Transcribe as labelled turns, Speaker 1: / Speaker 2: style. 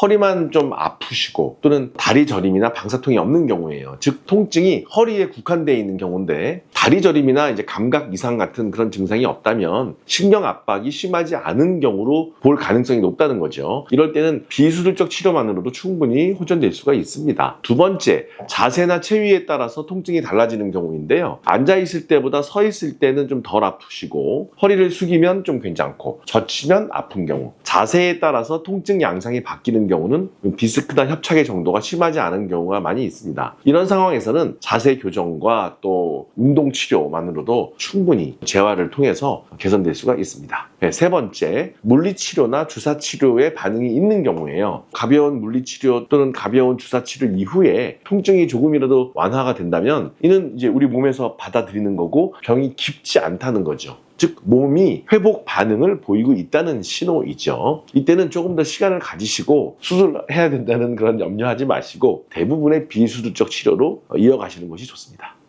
Speaker 1: 허리만 좀 아프시고 또는 다리 저림이나 방사통이 없는 경우예요. 즉 통증이 허리에 국한되어 있는 경우인데 다리 저림이나 이제 감각 이상 같은 그런 증상이 없다면 신경 압박이 심하지 않은 경우로 볼 가능성이 높다는 거죠. 이럴 때는 비수술적 치료만으로도 충분히 호전될 수가 있습니다. 두 번째, 자세나 체위에 따라서 통증이 달라지는 경우인데요. 앉아 있을 때보다 서 있을 때는 좀 덜 아프시고 허리를 숙이면 좀 괜찮고 젖히면 아픈 경우 자세에 따라서 통증 양상이 바뀌는 경우는 디스크나 협착의 정도가 심하지 않은 경우가 많이 있습니다. 이런 상황에서는 자세 교정과 또 운동 치료만으로도 충분히 재활을 통해서 개선될 수가 있습니다. 네, 세 번째, 물리치료나 주사치료에 반응이 있는 경우에요. 가벼운 물리치료 또는 가벼운 주사치료 이후에 통증이 조금이라도 완화가 된다면 이는 이제 우리 몸에서 받아들이는 거고 병이 깊지 않다는 거죠. 즉 몸이 회복 반응을 보이고 있다는 신호이죠. 이때는 조금 더 시간을 가지시고 수술해야 된다는 그런 염려하지 마시고 대부분의 비수술적 치료로 이어가시는 것이 좋습니다.